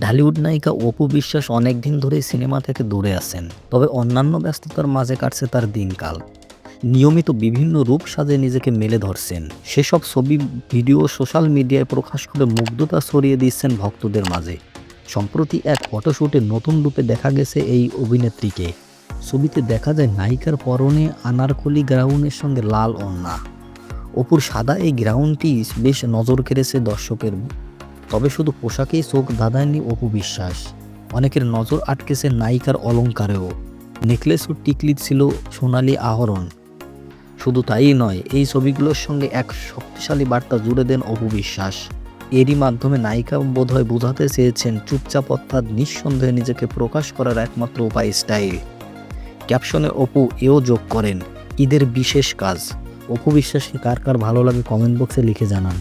ঢালিউড নায়িকা অপু বিশ্বাস অনেক দিন ধরেই সিনেমা থেকে দূরে আছেন, তবে অন্যান্য ব্যস্ততার মাঝে কাটছে তার দিনকাল। নিয়মিত বিভিন্ন রূপ সাজে নিজেকে মেলে ধরছেন। সেসব ছবি, ভিডিও সোশ্যাল মিডিয়ায় প্রকাশ করে মুগ্ধতা ছড়িয়ে দিচ্ছেন ভক্তদের মাঝে। সম্প্রতি এক ফটোশ্যুটে নতুন রূপে দেখা গেছে এই অভিনেত্রীকে। ছবিতে দেখা যায় নায়িকার পরনে আনারকলি গ্রাউনের সঙ্গে লাল ওড়না। অপুর সাদা এই গ্রাউন্ডটি বেশ নজর কেড়েছে দর্শকের তবে শুধু পোশাকেই চোখ ধাঁধায়নি অপু বিশ্বাস। অনেকের নজর আটকেছে নায়িকার অলঙ্কারেও। নেকলেস ও টিকলি ছিল সোনালি আহরণ। শুধু তাই নয়, এই ছবিগুলোর সঙ্গে এক শক্তিশালী বার্তা জুড়ে দেন অপু বিশ্বাস। এরই মাধ্যমে নায়িকা বোধহয় বোঝাতে চেয়েছেন, চুপচাপ অর্থাৎ নিঃসন্দেহে নিজেকে প্রকাশ করার একমাত্র উপায় স্টাইল। ক্যাপশনে অপু এও যোগ করেন, ঈদের বিশেষ কাজ। অপু বিশ্বাসকে কার কার ভালো লাগে কমেন্ট বক্সে লিখে জানান।